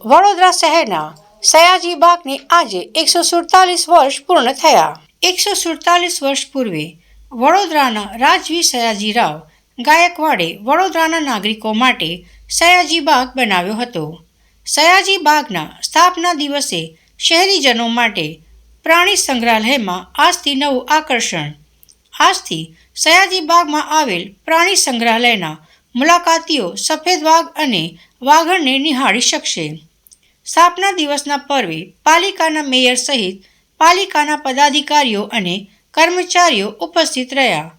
વડોદરા શહેરના સયાજી બાગને આજે એકસો સુડતાલીસ વર્ષ પૂર્ણ થયા. એકસો સુડતાલીસ વર્ષ પૂર્વે વડોદરાના રાજવી સયાજીરાવ ગાયકવાડે વડોદરાના નાગરિકો માટે સયાજી બાગ બનાવ્યો હતો. સયાજી બાગના સ્થાપના દિવસે શહેરીજનો માટે પ્રાણી સંગ્રહાલયમાં આજથી નવું આકર્ષણ. આજથી સયાજી બાગમાં આવેલ પ્રાણી સંગ્રહાલયના મુલાકાતીઓ સફેદ વાઘ અને વાઘણને નિહાળી શકશે. સ્થાપના દિવસના પર્વે પાલિકાના મેયર સહિત પાલિકાના પદાધિકારીઓ અને કર્મચારીઓ ઉપસ્થિત રહ્યા.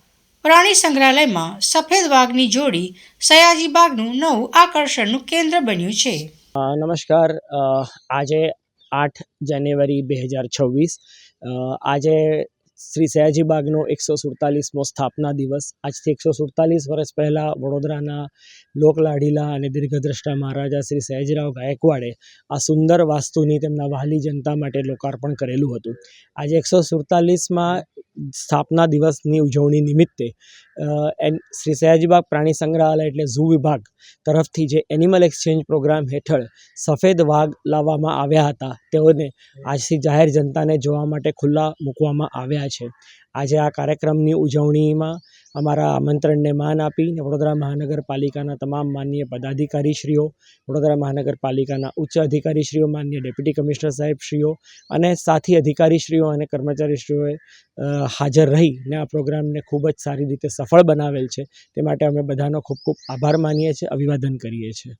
પ્રાણી સંગ્રહાલયમાં સફેદ વાઘની જોડી સયાજી બાગનું નવું આકર્ષણનું કેન્દ્ર બન્યું છે. નમસ્કાર. આજે આઠ જાન્યુઆરી બે હજાર છવ્વીસ. આજે શ્રી સયાજી બાગનો એકસો સુડતાલીસમો સ્થાપના દિવસ. આજથી એકસો સુડતાલીસ વર્ષ પહેલાં વડોદરાના લોકલાડીલા અને દીર્ઘદ્રષ્ટા મહારાજા શ્રી સયાજીરાવ ગાયકવાડે આ સુંદર વાસ્તુની તેમના વહાલી જનતા માટે લોકાર્પણ કરેલું હતું. આજે એકસો સુડતાલીસમાં સ્થાપના દિવસની ઉજવણી નિમિત્તે એન, શ્રી સયાજીબાગ પ્રાણી સંગ્રહાલય એટલે ઝૂ વિભાગ તરફથી જે એનિમલ એક્સચેન્જ પ્રોગ્રામ હેઠળ સફેદ વાઘ લાવવામાં આવ્યા હતા, તેઓને આજથી જાહેર જનતાને જોવા માટે ખુલ્લા મૂકવામાં આવ્યા છે. આજે આ કાર્યક્રમની ઉજવણીમાં અમારા આમંત્રણને માન આપીને વડોદરા મહાનગરપાલિકાના તમામ માન્ય પદાધિકારીશ્રીઓ, વડોદરા મહાનગરપાલિકાના ઉચ્ચ અધિકારીશ્રીઓ માન્ય ડેપ્યુટી કમિશનર સાહેબશ્રીઓ અને સાથી અધિકારીશ્રીઓ અને કર્મચારીશ્રીઓએ હાજર રહીને આ પ્રોગ્રામને ખૂબ જ સારી રીતે સફળ બનાવેલ છે. તે માટે અમે બધાનો ખૂબ ખૂબ આભાર માનીએ છીએ, અભિવાદન કરીએ છીએ.